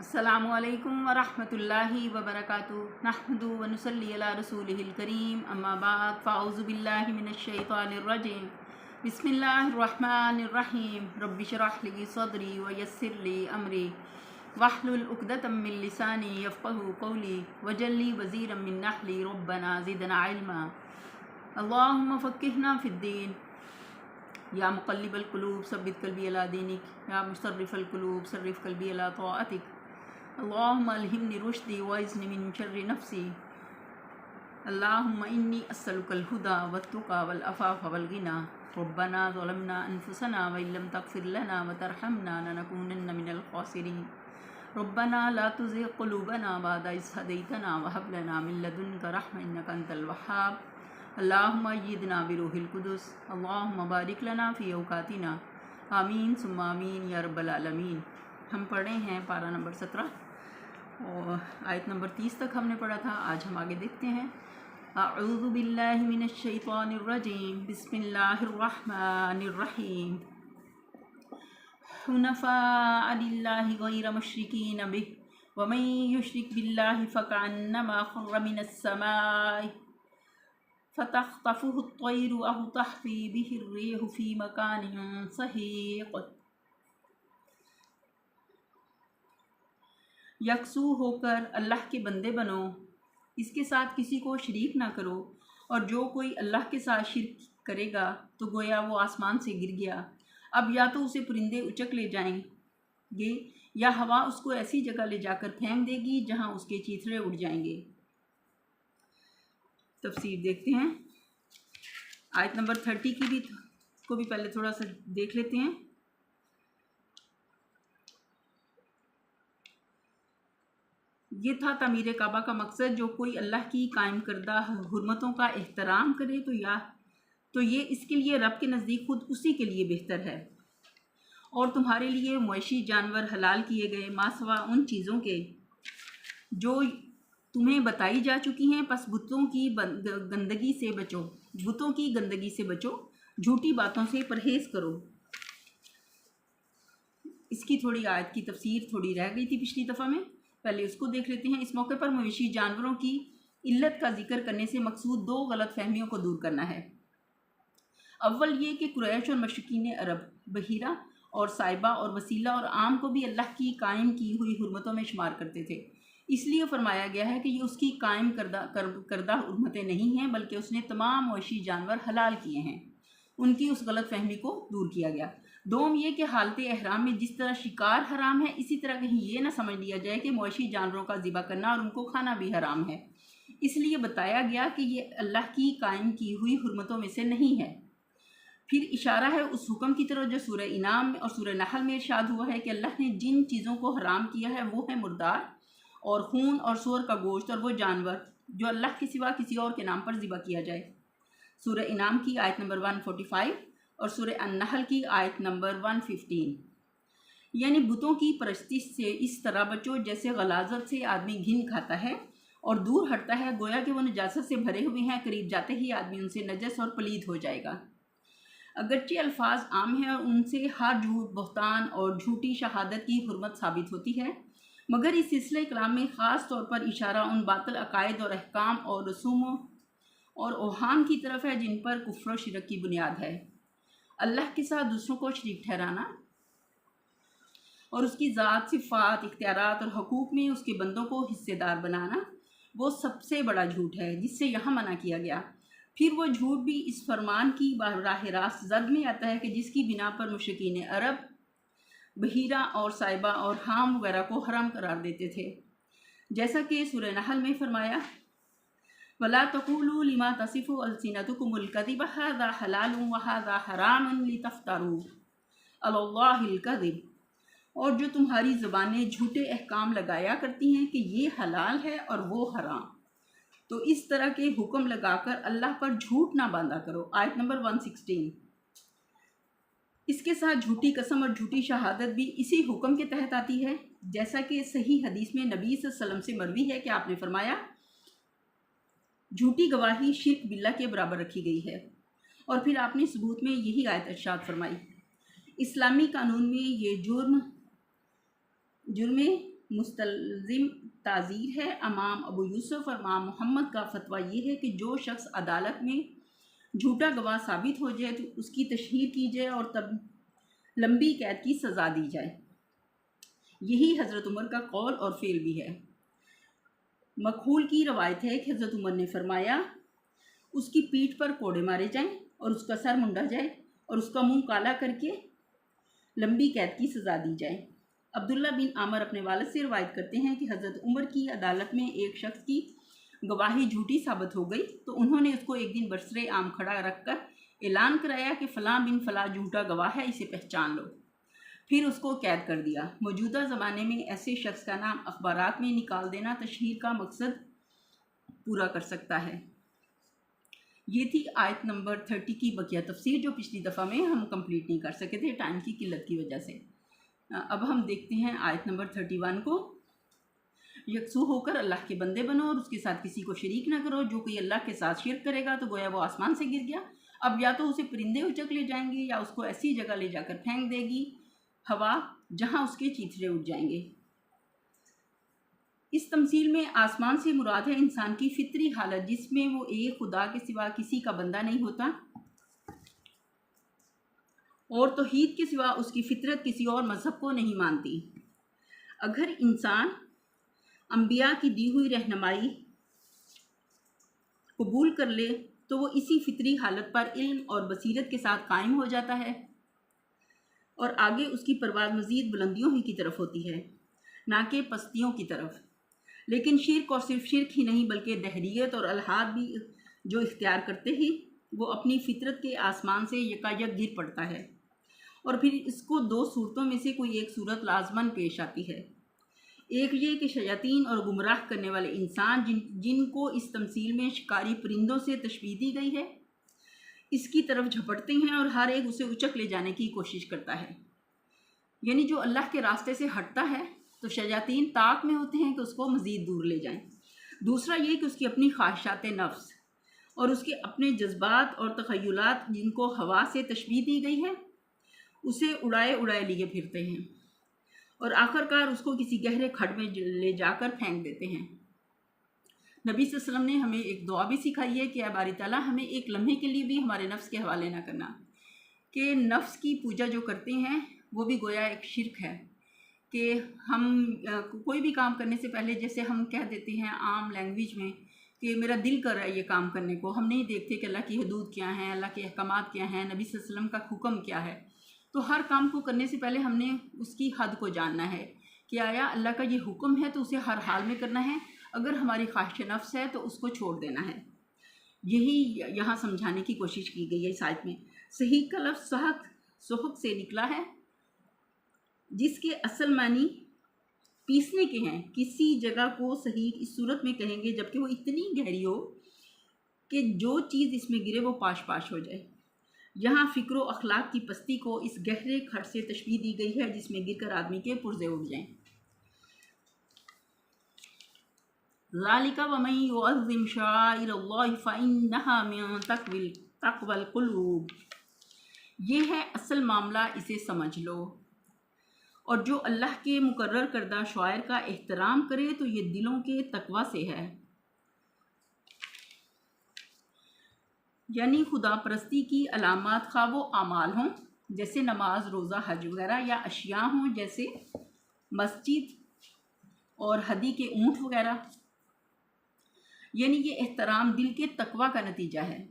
السلام علیکم ورحمۃ اللہ وبرکاتہ نحمد ونسلی علی رسول الکریم أما بعد فأعوذ باللہ من الشیطان الرجیم بسم اللہ الرحمن الرحیم رب شرح لی صدری ویسر لی امری واحلل عقدۃ من لسانی یفقهوا قولی وجلی وزیرا من نحلی ربنا زدنا علما. اللہم فقہنا فی الدین یا مقلب القلوب ثبت قلبی علی دینک یا مصرف القلوب صرف قلبی علی طاعتک اللہم الہمنی رشدی وعزنی من شر نفسی اللہم انی اسلک الہدا والتقا والعفاف والغنا ربنا ظلمنا انفسنا وإن لم تغفر لنا وترحمنا لنكونن من الخاسرین ربنا لا تزغ قلوبنا بعد إذ هديتنا وهب لنا من لدنك رحمة إنك أنت الوهاب. اللهم أيدنا بروح القدس. اللهم بارك لنا في أوقاتنا. آمین ثم آمین یا رب العالمین ہم پڑھے ہیں پارہ نمبر سترہ. اور آیت نمبر تیس تک ہم نے پڑھا تھا، آج ہم آگے دیکھتے ہیں۔ اعوذ باللہ من الشیطان الرجیم، بسم اللہ الرحمن الرحیم۔ حنفاء للہ غیر مشرکین به ومن یشرک باللہ فکعنما خر من السماء فتخطفه الطیر او تحفی به الریح فی مکان صحیق۔ یکسو ہو کر اللہ کے بندے بنو۔ اس کے ساتھ کسی کو شریک نہ کرو۔ اور جو کوئی اللہ کے ساتھ شرک کرے گا تو گویا وہ آسمان سے گر گیا۔ اب یا تو اسے پرندے اچک لے جائیں گے، یا ہوا اس کو ایسی جگہ لے جا کر پھینک دے گی جہاں اس کے چیتھڑے اڑ جائیں گے۔ تفسیر دیکھتے ہیں۔ آیت نمبر تھرٹی کی بھی کو بھی پہلے تھوڑا سا دیکھ لیتے ہیں۔ یہ تھا تعمیر کعبہ کا مقصد، جو کوئی اللہ کی قائم کردہ حرمتوں کا احترام کرے تو یا تو یہ اس کے لیے رب کے نزدیک خود اسی کے لیے بہتر ہے۔ اور تمہارے لیے معاشی جانور حلال کیے گئے ماسوا ان چیزوں کے جو تمہیں بتائی جا چکی ہیں۔ پس بتوں کی گندگی سے بچو، بتوں کی گندگی سے بچو، جھوٹی باتوں سے پرہیز کرو۔ اس کی تھوڑی آیت کی تفسیر تھوڑی رہ گئی تھی پچھلی دفعہ میں۔ پہلے اس کو دیکھ لیتے ہیں۔ اس موقع پر مویشی جانوروں کی علت کا ذکر کرنے سے مقصود دو غلط فہمیوں کو دور کرنا ہے۔ اول یہ کہ قریش اور مشرقین عرب، بحیرہ اور صائبہ اور وسیلہ اور عام کو بھی اللہ کی قائم کی ہوئی حرمتوں میں شمار کرتے تھے۔ اس لیے فرمایا گیا ہے کہ یہ اس کی قائم کردہ کردہ حرمتیں نہیں ہیں، بلکہ اس نے تمام مویشی جانور حلال کیے ہیں۔ ان کی اس غلط فہمی کو دور کیا گیا۔ دوم یہ کہ حالت احرام میں جس طرح شکار حرام ہے، اسی طرح کہیں یہ نہ سمجھ لیا جائے کہ معاشی جانوروں کا ذبح کرنا اور ان کو کھانا بھی حرام ہے۔ اس لیے بتایا گیا کہ یہ اللہ کی قائم کی ہوئی حرمتوں میں سے نہیں ہے۔ پھر اشارہ ہے اس حکم کی طرف جو سورہ انعام اور سورہ نحل میں ارشاد ہوا ہے کہ اللہ نے جن چیزوں کو حرام کیا ہے، وہ ہے مردار اور خون اور سور کا گوشت اور وہ جانور جو اللہ کے سوا کسی اور کے نام پر ذبح کیا جائے۔ سورہ انعام کی آیت نمبر 145 اور سورہ النحل کی آیت نمبر 115 یعنی بتوں کی پرستش سے اس طرح بچو جیسے غلازت سے آدمی گھن کھاتا ہے اور دور ہٹتا ہے، گویا کہ وہ نجاست سے بھرے ہوئے ہیں، قریب جاتے ہی آدمی ان سے نجس اور پلید ہو جائے گا۔ اگرچہ الفاظ عام ہیں اور ان سے ہر جھوٹ، بہتان اور جھوٹی شہادت کی حرمت ثابت ہوتی ہے، مگر اس سلسلہ کلام میں خاص طور پر اشارہ ان باطل عقائد اور احکام اور رسوموں اور اوہام کی طرف ہے جن پر کفر و شرک کی بنیاد ہے۔ اللہ کے ساتھ دوسروں کو شریک ٹھہرانا اور اس کی ذات، صفات، اختیارات اور حقوق میں اس کے بندوں کو حصے دار بنانا، وہ سب سے بڑا جھوٹ ہے، جس سے یہاں منع کیا گیا۔ پھر وہ جھوٹ بھی اس فرمان کی براہ راست زد میں آتا ہے کہ جس کی بنا پر مشکین عرب، بحیرہ اور صاحبہ اور حام وغیرہ کو حرام قرار دیتے تھے۔ جیسا کہ سورہ نحل میں فرمایا ولا تقولوا لما تصف السنتكم الكذب هذا حلال وهذا حرام لتفتروا على الله الكذب۔ اور جو تمہاری زبانیں جھوٹے احکام لگایا کرتی ہیں کہ یہ حلال ہے اور وہ حرام۔ تو اس طرح کے حکم لگا کر اللہ پر جھوٹ نہ باندھا کرو۔ آیت نمبر 116 اس کے ساتھ جھوٹی قسم اور جھوٹی شہادت بھی اسی حکم کے تحت آتی ہے۔ جیسا کہ صحیح حدیث میں نبی صلی اللہ علیہ وسلم سے مروی ہے کہ آپ نے فرمایا جھوٹی گواہی شرک باللہ کے برابر رکھی گئی ہے۔ اور پھر آپ نے ثبوت میں یہی آیت ارشاد فرمائی۔ اسلامی قانون میں یہ جرم جرم مستلزم تعزیر ہے۔ امام ابو یوسف اور امام محمد کا فتویٰ یہ ہے کہ جو شخص عدالت میں جھوٹا گواہ ثابت ہو جائے تو اس کی تشہیر کی جائے اور تب لمبی قید کی سزا دی جائے۔ یہی حضرت عمر کا قول اور فعل بھی ہے۔ مقہول کی روایت ہے کہ حضرت عمر نے فرمایا، اس کی پیٹھ پر کوڑے مارے جائیں اور اس کا سر منڈا جائے اور اس کا منہ کالا کر کے لمبی قید کی سزا دی جائے۔ عبداللہ بن عامر اپنے والد سے روایت کرتے ہیں کہ حضرت عمر کی عدالت میں ایک شخص کی گواہی جھوٹی ثابت ہو گئی تو انہوں نے اس کو ایک دن برسر عام کھڑا رکھ کر اعلان کرایا کہ فلاں بن فلاں جھوٹا گواہ ہے، اسے پہچان لو۔ پھر اس کو قید کر دیا۔ موجودہ زمانے میں ایسے شخص کا نام اخبارات میں نکال دینا تشہیر کا مقصد پورا کر سکتا ہے۔ یہ تھی آیت نمبر تھرٹی کی بقیہ تفسیر جو پچھلی دفعہ میں ہم کمپلیٹ نہیں کر سکے تھے ٹائم کی قلت کی وجہ سے۔ اب ہم دیکھتے ہیں آیت نمبر تھرٹی ون کو۔ یکسو ہو کر اللہ کے بندے بنو اور اس کے ساتھ کسی کو شریک نہ کرو۔ جو کوئی اللہ کے ساتھ شرک کرے گا تو گویا وہ آسمان سے گر گیا۔ اب یا تو اسے پرندے اچک لے جائیں گے یا اس کو ایسی جگہ لے جا کر پھینک دے گی۔ ہوا جہاں اس کے چیتھڑے اٹھ جائیں گے۔ اس تمثیل میں آسمان سے مراد ہے انسان کی فطری حالت، جس میں وہ ایک خدا کے سوا کسی کا بندہ نہیں ہوتا۔ اور توحید کے سوا اس کی فطرت کسی اور مذہب کو نہیں مانتی۔ اگر انسان انبیاء کی دی ہوئی رہنمائی قبول کر لے، تو وہ اسی فطری حالت پر علم اور بصیرت کے ساتھ قائم ہو جاتا ہے۔ اور آگے اس کی پرواز مزید بلندیوں ہی کی طرف ہوتی ہے، نہ کہ پستیوں کی طرف۔ لیکن شرک اور صرف شرک ہی نہیں، بلکہ دہریت اور الحاد بھی جو اختیار کرتے ہی وہ اپنی فطرت کے آسمان سے یکا یک گر پڑتا ہے۔ اور پھر اس کو دو صورتوں میں سے کوئی ایک صورت لازماً پیش آتی ہے۔ ایک یہ کہ شیاطین اور گمراہ کرنے والے انسان جن جن کو اس تمثیل میں شکاری پرندوں سے تشبیح دی گئی ہے اس کی طرف جھپٹتے ہیں اور ہر ایک اسے اچک لے جانے کی کوشش کرتا ہے۔ یعنی جو اللہ کے راستے سے ہٹتا ہے، تو شیاطین طاق میں ہوتے ہیں کہ اس کو مزید دور لے جائیں۔ دوسرا یہ کہ اس کی اپنی خواہشات نفس اور اس کے اپنے جذبات اور تخیلات جن کو ہوا سے تشبیح دی گئی ہے، اسے اڑائے اڑائے لیے پھرتے ہیں اور آخر کار اس کو کسی گہرے کھڈ میں لے جا کر پھینک دیتے ہیں۔ نبی صلی اللہ علیہ وسلم نے ہمیں ایک دعا بھی سکھائی ہے کہ اے باری تعالیٰ، ہمیں ایک لمحے کے لیے بھی ہمارے نفس کے حوالے نہ کرنا۔ کہ نفس کی پوجا جو کرتے ہیں، وہ بھی گویا ایک شرک ہے۔ کہ ہم کوئی بھی کام کرنے سے پہلے جیسے ہم کہہ دیتے ہیں عام لینگویج میں کہ میرا دل کر رہا ہے یہ کام کرنے کو۔ ہم نہیں دیکھتے کہ اللہ کی حدود کیا ہیں، اللہ کے احکامات کیا ہیں، نبی صلی اللہ علیہ وسلم کا حکم کیا ہے۔ تو ہر کام کو کرنے سے پہلے ہم نے اس کی حد کو جاننا ہے۔ کہ آیا اللہ کا یہ حکم ہے تو اسے ہر حال میں کرنا ہے۔ اگر ہماری خواہش نفس ہے تو اس کو چھوڑ دینا ہے۔ یہی یہاں سمجھانے کی کوشش کی گئی ہے اس آیت میں۔ صحیح کا لفظ صحت صحت سے نکلا ہے۔ جس کے اصل معنی پیسنے کے ہیں۔ کسی جگہ کو صحیح اس صورت میں کہیں گے جبکہ وہ اتنی گہری ہو کہ جو چیز اس میں گرے وہ پاش پاش ہو جائے۔ یہاں فکر و اخلاق کی پستی کو اس گہرے کھٹ سے تشبیح دی گئی ہے جس میں گر کر آدمی کے پرزے اٹھ جائیں۔ ذالک ومن يعظم شعائر اللہ فإنها من تقوی القلوب۔ یہ ہے اصل معاملہ، اسے سمجھ لو۔ اور جو اللہ کے مقرر کردہ شاعر کا احترام کرے تو یہ دلوں کے تقوی سے ہے۔ یعنی خدا پرستی کی علامات خواہ و اعمال ہوں، جیسے نماز، روزہ، حج وغیرہ، یا اشیاء ہوں، جیسے مسجد اور حدی کے اونٹ وغیرہ۔ یعنی یہ احترام دل کے تقوی کا نتیجہ ہے۔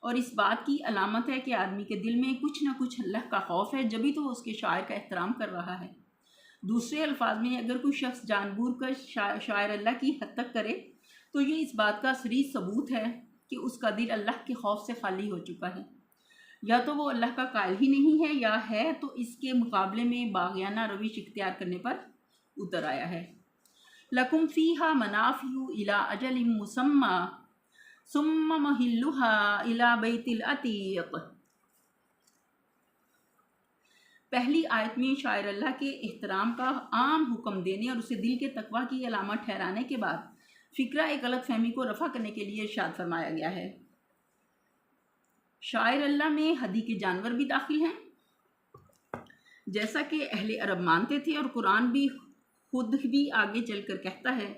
اور اس بات کی علامت ہے کہ آدمی کے دل میں کچھ نہ کچھ اللہ کا خوف ہے، جبھی تو وہ اس کے شاعر کا احترام کر رہا ہے۔ دوسرے الفاظ میں اگر کوئی شخص جان بور کر شاعر اللہ کی حد تک کرے، تو یہ اس بات کا سری ثبوت ہے کہ اس کا دل اللہ کے خوف سے خالی ہو چکا ہے۔ یا تو وہ اللہ کا قائل ہی نہیں ہے یا ہے تو اس کے مقابلے میں باغیانہ رویش اختیار کرنے پر اتر آیا ہے۔ لکم فیحہ منافیو الا اجل مسمہ ثم محلوحا الا بیت العتیق۔ پہلی آیت میں شاعر اللہ کے احترام کا عام حکم دینے اور اسے دل کے تقوی کی علامت ٹھہرانے کے بعد فکرہ ایک غلط فہمی کو رفع کرنے کے لیے ارشاد فرمایا گیا ہے۔ شاعر اللہ میں حدی کے جانور بھی داخل ہیں۔ جیسا کہ اہل عرب مانتے تھے اور قرآن بھی خود بھی آگے چل کر کہتا ہے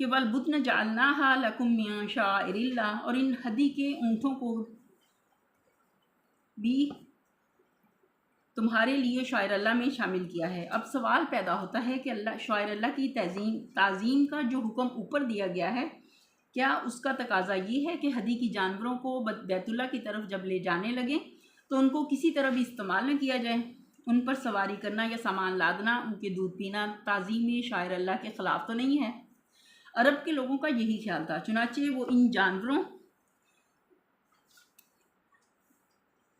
کہ والبدن جعلناها لکم من شعائر اللہ اور ان ہدی کے اونٹوں کو بھی تمہارے لیے شاعر اللہ میں شامل کیا ہے۔ اب سوال پیدا ہوتا ہے کہ اللہ، شاعر اللہ کی تعظیم تعظیم کا جو حکم اوپر دیا گیا ہے، کیا اس کا تقاضا یہ ہے کہ حدی کی جانوروں کو بیت اللہ کی طرف جب لے جانے لگیں تو ان کو کسی طرح بھی استعمال نہ کیا جائے؟ ان پر سواری کرنا یا سامان لادنا، ان کے دودھ پینا، تعظیم شاعر اللہ کے خلاف تو نہیں ہے۔ عرب کے لوگوں کا یہی خیال تھا، چنانچہ وہ ان جانوروں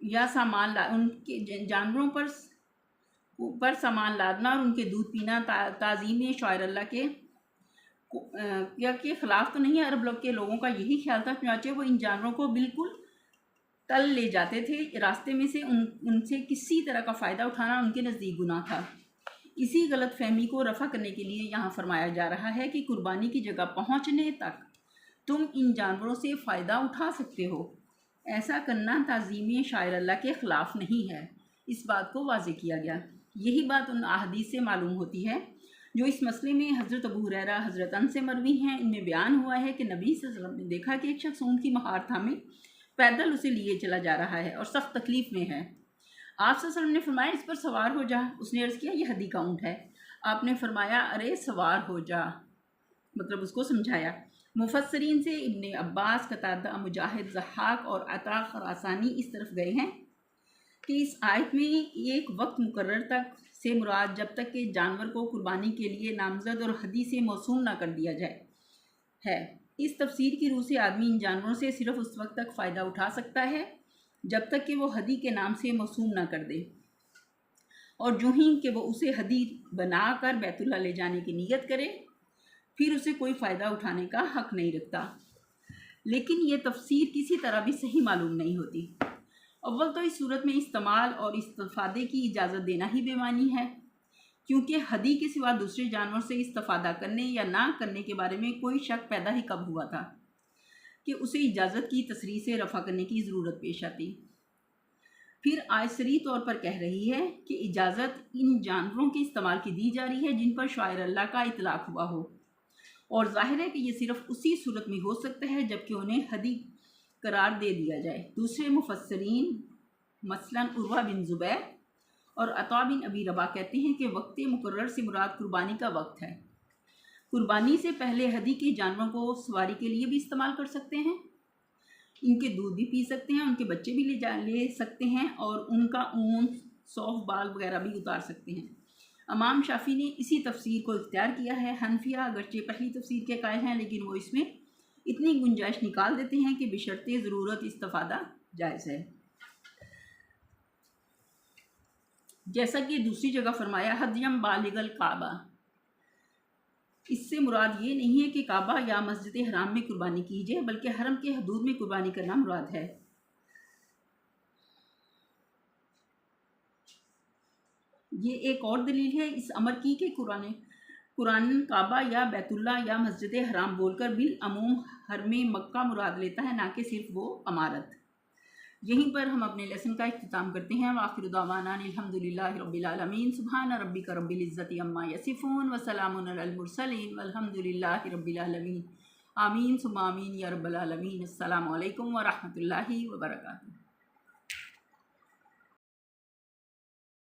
یا سامان ان کے جانوروں پر پر سامان لادنا اور ان کے دودھ پینا تعظیم شاعر اللہ کے کے خلاف تو نہیں ہے۔ عرب لوگ کے لوگوں کا یہی خیال تھا، چنانچہ وہ ان جانوروں کو بالکل تل لے جاتے تھے، راستے میں سے ان ان سے کسی طرح کا فائدہ اٹھانا ان کے نزدیک گناہ تھا۔ اسی غلط فہمی کو رفع کرنے کے لیے یہاں فرمایا جا رہا ہے کہ قربانی کی جگہ پہنچنے تک تم ان جانوروں سے فائدہ اٹھا سکتے ہو۔ ایسا کرنا تعظیم شاعر اللہ کے خلاف نہیں ہے۔ اس بات کو واضح کیا گیا۔ یہی بات ان احادیث سے معلوم ہوتی ہے۔ جو اس مسئلے میں حضرت ابو حریرہ حضرت ان سے مروی ہیں، ان میں بیان ہوا ہے کہ نبی صلی اللہ علیہ وسلم نے دیکھا کہ ایک شخص اون کی مہار تھامے پیدل اسے لیے چلا جا رہا ہے اور سخت تکلیف میں ہے۔ آپ صلی اللہ علیہ وسلم نے فرمایا، اس پر سوار ہو جا۔ اس نے عرض کیا، یہ حدی کا اونٹ ہے۔ آپ نے فرمایا، ارے سوار ہو جا۔ مطلب اس کو سمجھایا۔ مفسرین سے ابن عباس، قطادہ، مجاہد زحاق اور عطا خراسانی اس طرف گئے ہیں کہ اس آیت میں ایک وقت مقرر تک سے مراد جب تک کہ جانور کو قربانی کے لیے نامزد اور حدی سے موسوم نہ کر دیا جائے، ہے۔ اس تفسیر کی روح سے آدمی ان جانوروں سے صرف اس وقت تک فائدہ اٹھا سکتا ہے جب تک کہ وہ حدی کے نام سے موسوم نہ کر دے۔ اور جو ہی کہ وہ اسے حدی بنا کر بیت اللہ لے جانے کی نیت کرے، پھر اسے کوئی فائدہ اٹھانے کا حق نہیں رکھتا۔ لیکن یہ تفسیر کسی طرح بھی صحیح معلوم نہیں ہوتی۔ اول تو اس صورت میں استعمال اور استفادے کی اجازت دینا ہی بے معنی ہے۔ کیونکہ حدی کے سوا دوسرے جانور سے استفادہ کرنے یا نہ کرنے کے بارے میں کوئی شک پیدا ہی کب ہوا تھا کہ اسے اجازت کی تصریح سے رفع کرنے کی ضرورت پیش آتی۔ پھر آئسری طور پر کہہ رہی ہے کہ اجازت ان جانوروں کے استعمال کی دی جا رہی ہے جن پر شاعر اللہ کا اطلاق ہوا ہو۔ اور ظاہر ہے کہ یہ صرف اسی صورت میں ہو سکتا ہے جبکہ انہیں حدی قرار دے دیا جائے۔ دوسرے مفسرین مثلا عروہ بن زبیر اور عطا بن ابی ربا کہتے ہیں کہ وقت مقرر سے مراد قربانی کا وقت ہے۔ قربانی سے پہلے حدی کے جانوروں کو سواری کے لیے بھی استعمال کر سکتے ہیں۔ ان کے دودھ بھی پی سکتے ہیں، ان کے بچے بھی لے جا، لے سکتے ہیں اور ان کا اون صوف بال وغیرہ بھی اتار سکتے ہیں۔ امام شافی نے اسی تفسیر کو اختیار کیا ہے۔ حنفیہ اگرچہ پہلی تفسیر کے قائل ہیں، لیکن وہ اس میں اتنی گنجائش نکال دیتے ہیں کہ بشرط ضرورت استفادہ جائز ہے۔ جیسا کہ دوسری جگہ فرمایا حدیم بالغ الکعبہ اس سے مراد یہ نہیں ہے کہ کعبہ یا مسجد حرام میں قربانی کی جائے، بلکہ حرم کے حدود میں قربانی کرنا مراد ہے۔ یہ ایک اور دلیل ہے اس امر کی کہ قرآن قرآن کعبہ یا بیت اللہ یا مسجد حرام بول کر بالعموم حرم مکہ مراد لیتا ہے، نہ کہ صرف وہ عمارت۔ یہیں پر ہم اپنے لیسن کا اختتام کرتے ہیں۔ واخر دعوانا الحمد للہ رب العالمین۔ سبحان ربی کا رب العزت عما یسفون وسلام المرسلین۔ والحمد للہ رب العالمین۔ آمین ثم آمین یا رب العالمین۔ السلام علیکم ورحمۃ اللہ وبرکاتہ۔